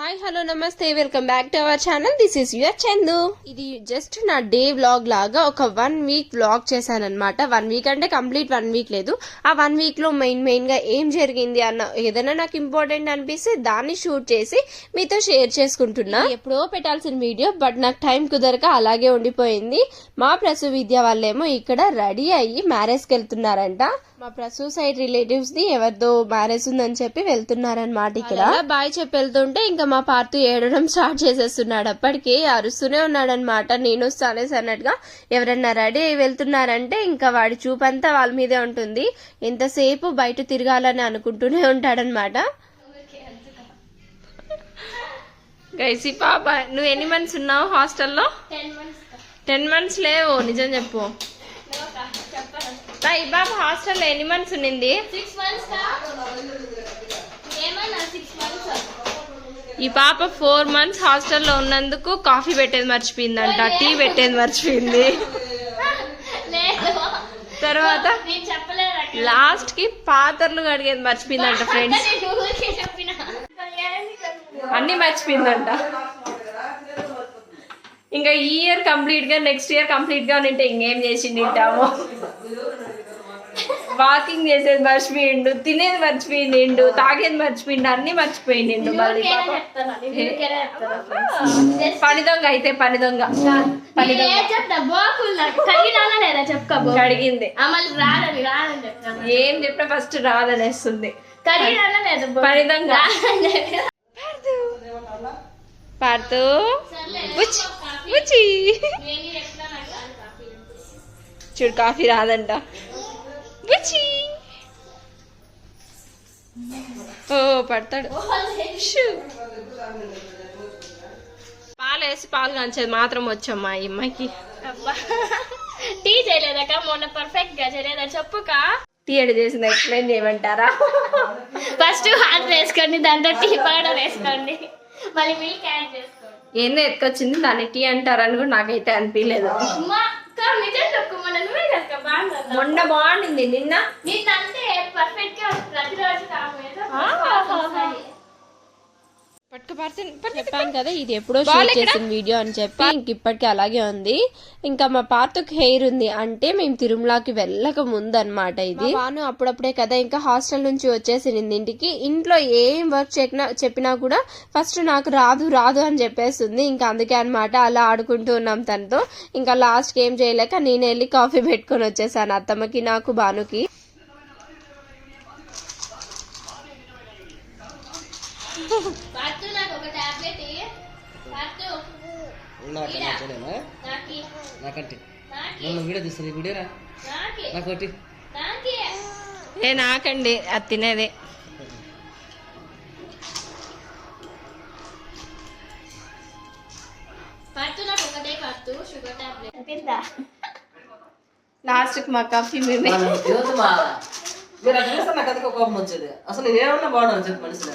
Hi hello నమస్తే welcome back to our channel this is your Chandu ఇది just నా day vlog లాగా ఒక వన్ వీక్ వ్లాగ్ చేశానన్నమాట. వన్ వీక్ అంటే కంప్లీట్ వన్ వీక్ లేదు. ఆ వన్ వీక్లో మెయిన్ మెయిన్గా ఏం జరిగింది అన్న ఏదైనా నాకు ఇంపార్టెంట్ అనిపిస్తే దాన్ని షూట్ చేసి మీతో షేర్ చేసుకుంటున్నా. ఎప్పుడో పెట్టాల్సిన వీడియో బట్ నాకు టైం కుదరక అలాగే ఉండిపోయింది. మా ప్రసూ విద్య వాళ్ళేమో ఇక్కడ రెడీ అయ్యి మ్యారేజ్కి వెళ్తున్నారంట. మా ప్రసూ సైడ్ రిలేటివ్స్ ది ఎవరిదో మ్యారేజ్ ఉందని చెప్పి వెళ్తున్నారనమాట ఇక్కడ. బాయ్ చెప్పి వెళ్తుంటే ఇంకా మా పార్తు ఏడడం స్టార్ట్ చేసేస్తున్నాడు. అప్పటికి అరుస్తూనే ఉన్నాడనమాట నేను వస్తానేసి అన్నట్టుగా ఎవరన్నా రెడీ అయి వెళ్తున్నారంటే ఇంకా వాడి చూపంతా వాళ్ళ మీదే ఉంటుంది. ఎంతసేపు బయట తిరగాలని అనుకుంటూనే ఉంటాడనమాట గైసి పాప నువ్వు ఎన్ని మంత్స్ ఉన్నావు హాస్టల్లో? టెన్ మంత్స్ లేవు నిజం చెప్పు. ఈ బాబు హాస్టల్లో ఎన్ని మంత్స్ మంత్స్ ఈ పాప ఫోర్ మంత్స్ హాస్టల్లో ఉన్నందుకు కాఫీ పెట్టేది మర్చిపోయిందంట టీ పెట్టేది మర్చిపోయింది. తర్వాత. లాస్ట్కి పాత్రలు కడిగేది మర్చిపోయిందంట ఫ్రెండ్స్ అన్ని మర్చిపోయిందంట. ఇంకా ఈ ఇయర్ కంప్లీట్గా నెక్స్ట్ ఇయర్ కంప్లీట్గా ఉంటే ఇంకేం చేసి తింటాము వాకింగ్ చేసేది మర్చిపోయిండు తినేది మర్చిపోయిండు తాగేది మర్చిపోయిండు అన్ని మర్చిపోయిండు మళ్ళీ పని దొంగ అయితే పని దొంగ. పని దొంగ. కడిగింది. ఏం చెప్పినా ఫస్ట్ రాదనేస్తుంది. పని దొంగ. పాడుతూ. చూడు కాఫీ రాదంట. బుచ్చి ఓ పడతాడు. పాలు వేసి పాలు కాంచేది మాత్రం వచ్చమ్మా ఈ అమ్మాయికి. టీ చేయలేదక్క మొన్న పర్ఫెక్ట్గా చేయలేదా చెప్పుకా? టీ ఎడ్ చేసింది ఎక్స్ప్లెయిన్ చేయమంటారా? ఫస్ట్ హాట్ వేసుకోండి దాంట్లో టీ పౌడర్ వేసుకోండి. మళ్ళీ మిల్క్ యాడ్ చేసుకోండి ఏందో ఎత్తుకొచ్చింది? దాన్ని టీ అంటారని కూడా నాకైతే అనిపించలేదు మొన్న బాగుండింది నిన్న? నిన్నంటే పర్ఫెక్ట్గా ప్రతిరోజు చెప్పాను కదా ఇది ఎప్పుడో షూట్ చేసిన వీడియో అని చెప్పి ఇంక ఇప్పటికి అలాగే ఉంది. ఇంకా మా పాతకు హెయిర్ ఉంది అంటే మేము తిరుమలకి వెళ్ళక ముందు అనమాట ఇది వాను అప్పుడప్పుడే కదా ఇంకా హాస్టల్ నుంచి వచ్చేసింది ఇంటికి. ఇంట్లో ఏం వర్క్ చెప్పినా చెప్పినా కూడా ఫస్ట్ నాకు రాదు రాదు అని చెప్పేస్తుంది. ఇంకా అందుకే అనమాట అలా ఆడుకుంటూ ఉన్నాం తనతో. ఇంకా లాస్ట్ ఏం చేయలేక నేను వెళ్ళి కాఫీ పెట్టుకొని వచ్చేసాను అత్తమ్మకి నాకు భానుకి. నాకంటే. నాకి నన్ను వీడియో తీస్తుంది వీడియోరా నాకి నాకోటి నాకి ఏ నాకండి. అది తినేదే. పట్టు నాకు ఒకటే పట్టు షుగర్ టాబ్లెట్. తిందా లాస్ట్ మా కాఫీ మేమే. మీరు కోపం వచ్చేది. అసలు నేను ఏమన్నా బాగున్నాను చెప్పు మనుషులు.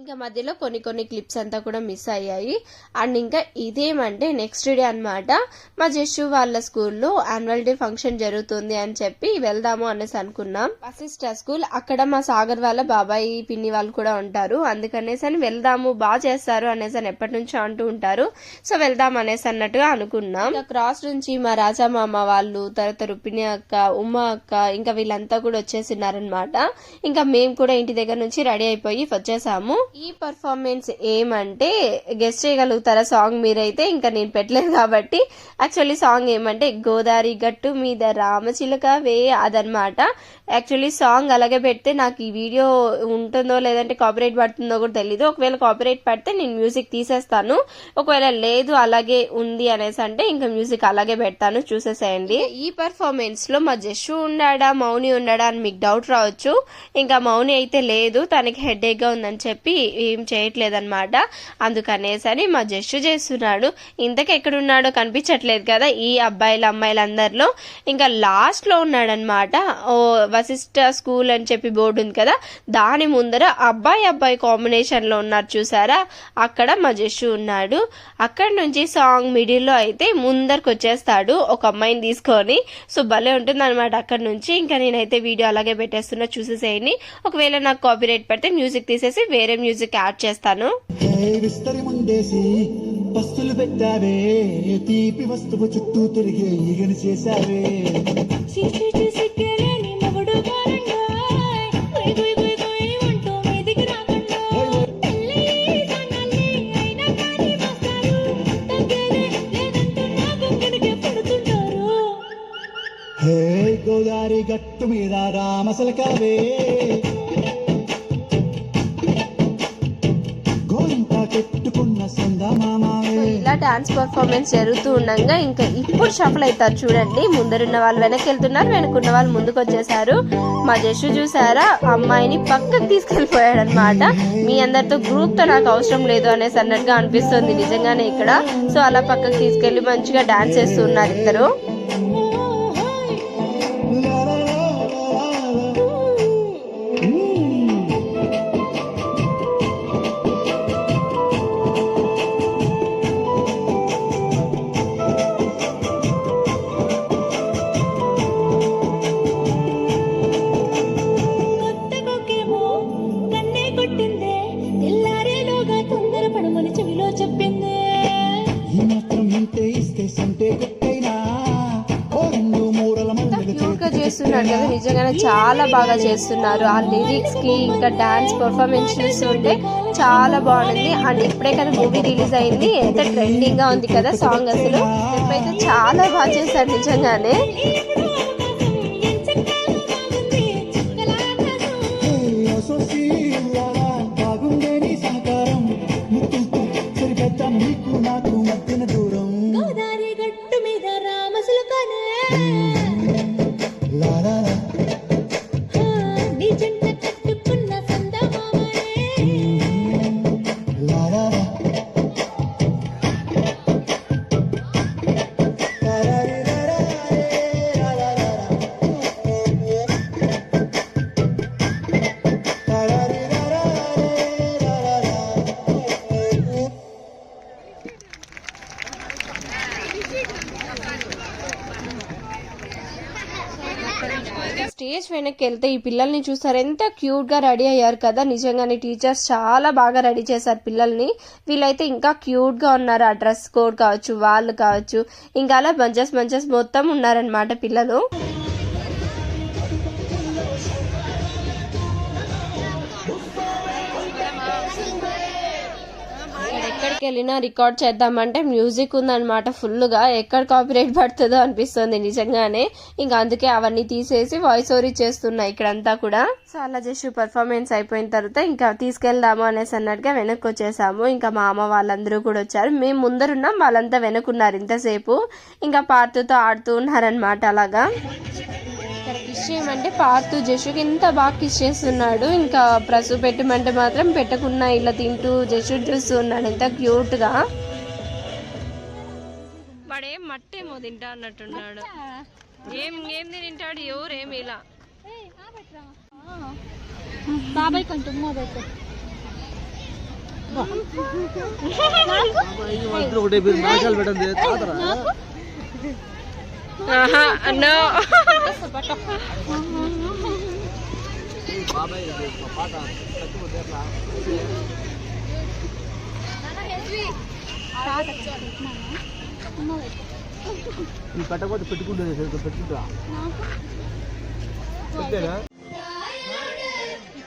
ఇంకా మధ్యలో కొన్ని కొన్ని క్లిప్స్ అంతా కూడా మిస్ అయ్యాయి. అండ్ ఇంకా ఇదేమంటే నెక్స్ట్ డే అన్నమాట. మా జస్సు వాళ్ళ స్కూల్లో యాన్యువల్ డే ఫంక్షన్ జరుగుతుంది అని చెప్పి వెళ్దాము అనేసి అనుకున్నాం. అసిస్టర్ స్కూల్ అక్కడ మా సాగర్ వాళ్ళ బాబాయి పిన్ని వాళ్ళు కూడా ఉంటారు. అందుకనేసి అని వెళ్దాము బాగా చేస్తారు అనేసి అని ఎప్పటి నుంచో అంటూ ఉంటారు. సో వెళ్దాం అనేసి అన్నట్టుగా అనుకున్నాం. ఇంకా క్రాస్ నుంచి మా రాజా మామ వాళ్ళు తర్వాత రుపిణి అక్క ఉమా అక్క ఇంకా వీళ్ళంతా కూడా వచ్చేసినారనమాట ఇంకా మేము కూడా ఇంటి దగ్గర నుంచి రెడీ అయిపోయి వచ్చేసాము. ఈ పర్ఫార్మెన్స్ ఏమంటే గెస్ట్ చేయగలుగుతారా? సాంగ్ మీరైతే ఇంకా నేను పెట్టలేదు కాబట్టి యాక్చువల్లీ సాంగ్ ఏమంటే గోదావరి గట్టు మీద రామచిలక వే అదనమాట యాక్చువల్లీ సాంగ్ అలాగే పెడితే నాకు ఈ వీడియో ఉంటుందో లేదంటే కాపీరైట్ పడుతుందో కూడా తెలీదు. ఒకవేళ కాపీరైట్ పడితే నేను మ్యూజిక్ తీసేస్తాను. ఒకవేళ లేదు అలాగే ఉంది అనేసి అంటే ఇంకా మ్యూజిక్ అలాగే పెడతాను. చూసేసేయండి. ఈ పర్ఫార్మెన్స్లో మా జస్సు ఉన్నాడా మౌని ఉన్నాడా అని మీకు డౌట్ రావచ్చు. ఇంకా మౌని అయితే లేదు తనకి హెడ్గా ఉందని చెప్పి ఏం చేయట్లేదు అనమాట అందుకనేసరి మా జస్సు చేస్తున్నాడు. ఇంతకు ఎక్కడున్నాడో కనిపించట్లేదు కదా ఈ అబ్బాయిల అమ్మాయిలందరిలో. ఇంకా లాస్ట్లో ఉన్నాడనమాట ఓ వశిష్ట స్కూల్ అని చెప్పి బోర్డు ఉంది కదా దాని ముందర అబ్బాయి అబ్బాయి కాంబినేషన్లో ఉన్నారు చూసారా? అక్కడ మా జస్సు ఉన్నాడు. అక్కడ నుంచి సాంగ్ మిడిల్లో అయితే ముందరకు వచ్చేస్తాడు ఒక అమ్మాయిని తీసుకొని. సో భలే ఉంటుంది అనమాట అక్కడ నుంచి. ఇంకా నేనైతే వీడియో అలాగే పెట్టేస్తున్నా చూసేసేయండి. ఒకవేళ నాకు కాపీరైట్ పెడితే మ్యూజిక్ తీసేసి వేరే మ్యూజిక్ యాడ్ చేస్తాను. పస్తులు పెట్టావే తీపి వస్తువు చుట్టూ తిరిగే ఈగని చేశావే. సిక్కి సిక్కిలేని మొగుడు కారండాయ్ డాన్స్ పర్ఫార్మెన్స్ జరుగుతూ ఉండగా ఇంకా ఇప్పుడు షఫల్ అవుతారు చూడండి. ముందరున్న వాళ్ళు వెనక్కి వెళ్తున్నారు వెనకున్న వాళ్ళు ముందుకు వచ్చేసారు మా జస్సు చూసారా? అమ్మాయిని పక్కకు తీసుకెళ్ళిపోయాడు అనమాట మీ అందరితో గ్రూప్తో నాకు అవసరం లేదు అనేసి అన్నట్టుగా అనిపిస్తుంది నిజంగానే ఇక్కడ. సో అలా పక్కకు తీసుకెళ్ళి మంచిగా డాన్స్ చేస్తున్నారు ఇద్దరు. చాలా బాగా చేస్తున్నారు. ఆ లిరిక్స్కి ఇంకా డాన్స్ పర్ఫార్మెన్స్ చూస్తుంటే చాలా బాగుంది. అండ్ ఇప్పుడే కదా మూవీ రిలీజ్ అయింది. ఎంత ట్రెండింగ్గా ఉంది కదా సాంగ్ అసలు. ఇప్పుడైతే చాలా బాగా చేశారు నిజంగానే. స్టేజ్ వెనక్కి వెళ్తే ఈ పిల్లల్ని చూస్తారు. ఎంత క్యూట్గా రెడీ అయ్యారు కదా. నిజంగానే టీచర్స్ చాలా బాగా రెడీ చేశారు పిల్లల్ని. వీళ్ళైతే ఇంకా క్యూట్గా ఉన్నారు. ఆ డ్రెస్ కోడ్ కావచ్చు వాళ్ళు కావచ్చు. ఇంకా అలా బంచెస్ బంచెస్ మొత్తం ఉన్నారనమాట పిల్లలు. ఎక్కడికి వెళ్ళినా రికార్డ్ చేద్దామంటే మ్యూజిక్ ఉందన్నమాట ఫుల్గా ఎక్కడ కాపీరైట్ పడుతుందో అనిపిస్తుంది నిజంగానే. ఇంకా అందుకే అవన్నీ తీసేసి వాయిస్ ఓవర్ చేస్తున్నా ఇక్కడంతా కూడా. సో అలా చేసి పర్ఫార్మెన్స్ అయిపోయిన తర్వాత ఇంకా తీసుకెళ్దాము అనేసి అన్నట్టుగా వెనక్కి వచ్చేసాము. ఇంకా మా అమ్మ వాళ్ళందరూ కూడా వచ్చారు. మేము ముందరున్నాం వాళ్ళంతా వెనుకున్నారు ఇంతసేపు. ఇంకా పార్తుతో ఆడుతూ ఉన్నారనమాట అలాగా. కిస్ చేయమంటే పార్తు జషుకి ఎంత బాగా కిస్ చేస్తున్నాడు. ఇంకా ప్రసు పెట్టమంటే మాత్రం పెట్టకున్నా ఇలా తింటూ జషు చూస్తూ ఉన్నాడు. ఎంత క్యూట్గా వాడేం మట్టేమో తింటా అన్నట్టున్నాడు. ఏం ఏం తింటాడు ఎవరేమి ఇలా. బాబాయ్ కొంచెం మోదైతే ఆహా నో. పెట్టకపోతే పెట్టుకుంటుంది పెట్టుకుంటా.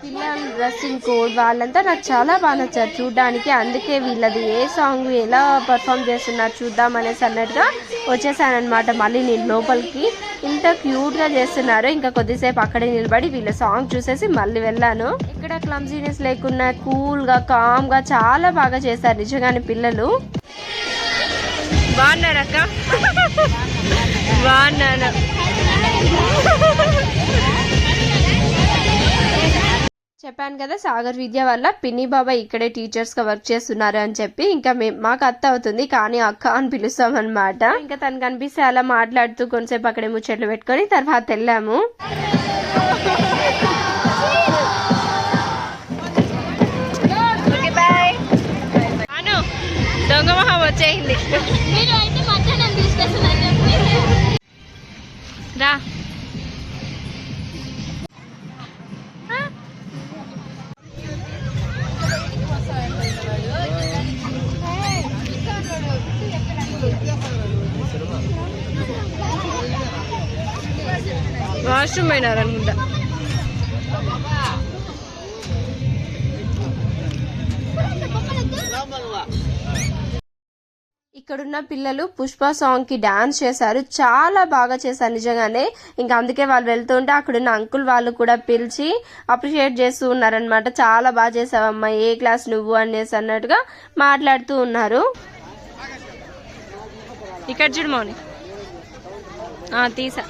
పిల్లల డ్రెస్సింగ్ కోడ్ వాళ్ళంతా నాకు చాలా బాగా నచ్చారు చూడడానికి. అందుకే వీళ్ళది ఏ సాంగ్ ఎలా పర్ఫామ్ చేస్తున్నారు చూద్దాం అనేసి అన్నట్టుగా వచ్చేసానమాట మళ్ళీ నేను లోపలికి. ఇంత క్యూట్గా చేస్తున్నారు. ఇంకా కొద్దిసేపు అక్కడే నిలబడి వీళ్ళ సాంగ్ చూసేసి మళ్ళీ వెళ్ళాను. ఇక్కడ క్లమ్జీనెస్ లేకుండా కూల్గా కామ్గా చాలా బాగా చేశారు నిజంగానే పిల్లలు. బాగున్నారక్క బాగున్నాను. చెప్పాను కదా సాగర్ విద్య వల్ల పిన్ని బాబా ఇక్కడే టీచర్స్గా వర్క్ చేస్తున్నారు అని చెప్పి ఇంకా మేము మాకు అత్త అవుతుంది కానీ అక్క అని పిలుస్తాం అనమాట ఇంకా తను కనిపిస్తే అలా మాట్లాడుతూ కొంతసేపు అక్కడే ముచ్చట్లు పెట్టుకొని తర్వాత వెళ్ళాము. అను దొంగ మొహం వచ్చేయింది మీరు అయితే మధ్యాహ్నం తీసుకొస్తున్నారు రా. వాష్రూమ్ పోయినారు అనుకుంటా. ఇక్కడున్న పిల్లలు పుష్ప సాంగ్కి డాన్స్ చేశారు. చాలా బాగా చేశారు నిజంగానే. ఇంకా అందుకే వాళ్ళు వెళ్తుంటే అక్కడున్న అంకుల్ వాళ్ళు కూడా పిలిచి అప్రిషియేట్ చేస్తూ ఉన్నారనమాట చాలా బాగా చేసావమ్మా ఏ క్లాస్ నువ్వు అనేసి అన్నట్టుగా మాట్లాడుతూ ఉన్నారు. ఇక్కడ చూడు మౌని. తీసా.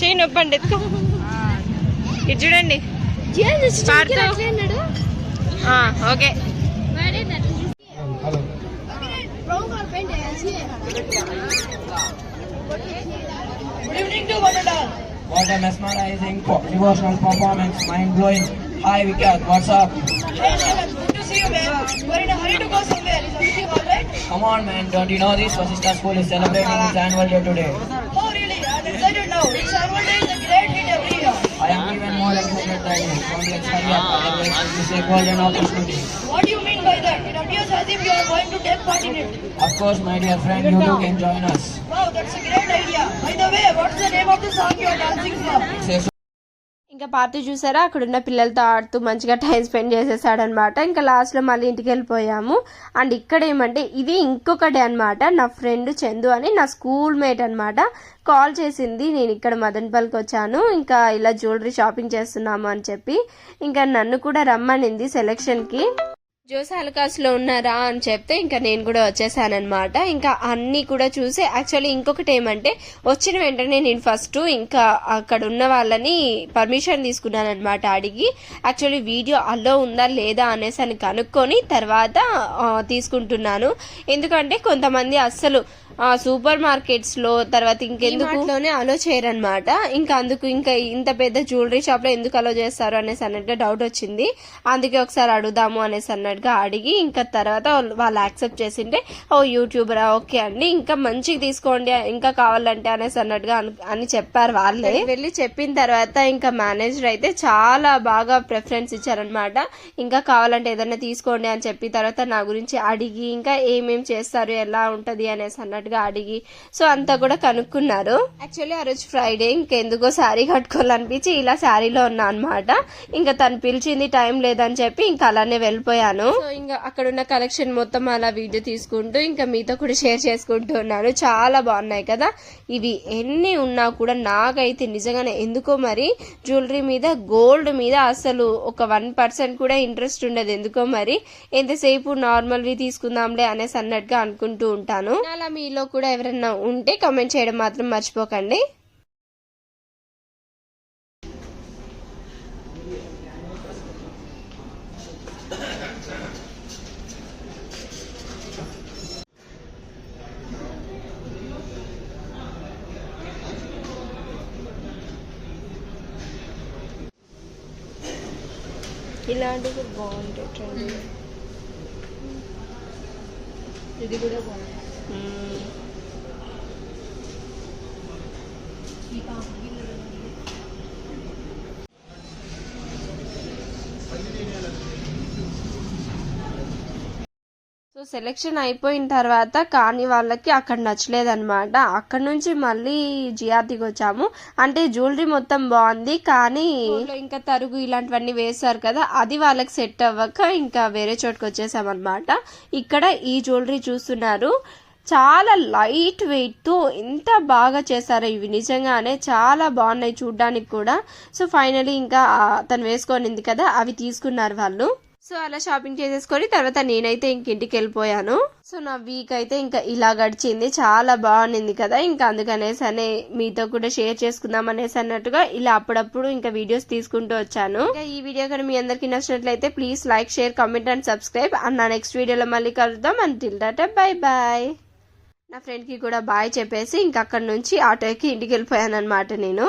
చేయి నొప్పండి ఎత్తుకో ఇది చూడండి okay What a mesmerizing po- devotional performance, mind blowing. Hi Vikas, what's up? Good to see you, man. We're in a hurry to go somewhere. Is everything alright? Come on man, don't you know this Vasista school is celebrating its annual day today? Oh, really? I'm excited now. This annual day is a great hit every year. I am even more excited than you. Come let's hurry up, otherwise this is a golden opportunity. What do you mean by that? It appears as if you are going to take part in it. Of course my dear friend, you too can join us. Wow, that's a great idea. By the way, what's the name of the song you are dancing for? ఇంకా party చూసారా? అక్కడున్న పిల్లలతో ఆడుతూ మంచిగా time spend చేసేసాడనమాట. ఇంకా లాస్ట్లో మళ్ళీ ఇంటికి వెళ్ళిపోయాము అండ్ ఇక్కడ ఏమంటే ఇది ఇంకొకటే అనమాట నా ఫ్రెండ్ చందు అని నా స్కూల్ మేట్ అనమాట కాల్ చేసింది నేను ఇక్కడ మదన్పల్కి వచ్చాను. ఇంకా ఇలా జ్యువెలరీ షాపింగ్ చేస్తున్నాము అని చెప్పి. ఇంకా నన్ను కూడా రమ్మనింది సెలెక్షన్కి. జోస్లో ఉన్నారా అని చెప్తే ఇంకా నేను కూడా వచ్చేసానమాట ఇంకా అన్నీ కూడా చూసి యాక్చువల్లీ ఇంకొకటి ఏమంటే వచ్చిన వెంటనే నేను ఫస్ట్ ఇంకా అక్కడ ఉన్న వాళ్ళని పర్మిషన్ తీసుకున్నానమాట అడిగి యాక్చువల్లీ వీడియో అలో ఉందా లేదా అనేసి అని కనుక్కొని తర్వాత తీసుకుంటున్నాను. ఎందుకంటే కొంతమంది అస్సలు సూపర్ మార్కెట్స్లో తర్వాత ఇంకెందుకులోనే అలో చేయరనమాట ఇంకా అందుకు ఇంకా ఇంత పెద్ద జ్యువెలరీ షాప్లో ఎందుకు అలో చేస్తారు అనేసి అన్నట్టుగా డౌట్ వచ్చింది. అందుకే ఒకసారి అడుగుదాము అనేసి అన్నట్టుగా అడిగి ఇంకా తర్వాత వాళ్ళు- యాక్సెప్ట్ చేసింటే ఓ యూట్యూబరా ఓకే అండి ఇంకా మంచిగా తీసుకోండి ఇంకా కావాలంటే అనేసి అన్నట్టుగా అను- చెప్పారు వాళ్ళే. వెళ్ళి చెప్పిన తర్వాత ఇంకా మేనేజర్ అయితే చాలా బాగా ప్రిఫరెన్స్ ఇచ్చారనమాట ఇంకా కావాలంటే ఏదైనా తీసుకోండి అని చెప్పి తర్వాత నా గురించి అడిగి ఇంకా ఏమేం చేస్తారు ఎలా ఉంటది అనేసి అన్నట్టుగా అడిగి సో అంతా కూడా కనుక్కున్నారు. యాక్చువల్లీ ఆ రోజు ఫ్రైడే ఇంకెందుకో శారీ కట్టుకోవాలనిపించి ఇలా శారీలో ఉన్నా అనమాట ఇంకా తను పిలిచింది టైం లేదని చెప్పి ఇంకా అలానే వెళ్ళిపోయాను. సో ఇంకా అక్కడ ఉన్న కలెక్షన్ మొత్తం అలా వీడియో తీసుకుంటూ ఇంకా మీతో కూడా షేర్ చేసుకుంటూ ఉన్నాను. చాలా బాగున్నాయి కదా. ఇవి ఎన్ని ఉన్నా కూడా నాకైతే నిజంగానే ఎందుకో మరి జ్యువెలరీ మీద గోల్డ్ మీద అసలు ఒక వన్ పర్సెంట్ కూడా ఇంట్రెస్ట్ ఉండదు. ఎందుకో మరి ఎంతసేపు నార్మల్వి తీసుకుందాంలే అనేసి అన్నట్టుగా అనుకుంటూ ఉంటాను. అలా మీలో కూడా ఎవరైనా ఉంటే కమెంట్ చేయడం మాత్రం మర్చిపోకండి. ఇలాంటివి బాగుంటాయి ఇది కూడా బాగుంది సో సెలెక్షన్ అయిపోయిన తర్వాత కానీ వాళ్ళకి అక్కడ నచ్చలేదన్నమాట. అక్కడ నుంచి మళ్ళీ జిఆర్టీకి వచ్చాము. అంటే జ్యువెలరీ మొత్తం బాగుంది కానీ ఇంకా తరుగు ఇలాంటివన్నీ వేశారు కదా అది వాళ్ళకి సెట్ అవ్వక ఇంకా వేరే చోటుకి వచ్చేసామన్నమాట. ఇక్కడ ఈ జ్యువెలరీ చూస్తున్నారు. చాలా లైట్ వెయిట్తో ఎంత బాగా చేశారో ఇవి. నిజంగానే చాలా బాగున్నాయి చూడ్డానికి కూడా. సో ఫైనలీ ఇంకా తను వేసుకొనింది కదా అవి తీసుకున్నారు వాళ్ళు. సో అలా షాపింగ్ చేసేసుకొని తర్వాత నేనైతే ఇంక ఇంటికి వెళ్ళిపోయాను. సో నా వీక్ అయితే ఇంకా ఇలా గడిచింది. చాలా బాగుంది కదా. ఇంకా అందుకనేసి అనే మీతో కూడా షేర్ చేసుకుందాం అనేసి అన్నట్టుగా ఇలా అప్పుడప్పుడు ఇంకా వీడియోస్ తీసుకుంటూ వచ్చాను. ఇంకా ఈ వీడియో కానీ మీ అందరికి నచ్చినట్లయితే please like share comment and subscribe and నా నెక్స్ట్ వీడియోలో మళ్ళీ కలుద్దాం. అంటిల్ డాటా బై బాయ్ నా ఫ్రెండ్కి కూడా బాయ్ చెప్పేసి ఇంక అక్కడ నుంచి ఆటోకి ఇంటికి వెళ్ళిపోయాను అనమాట నేను.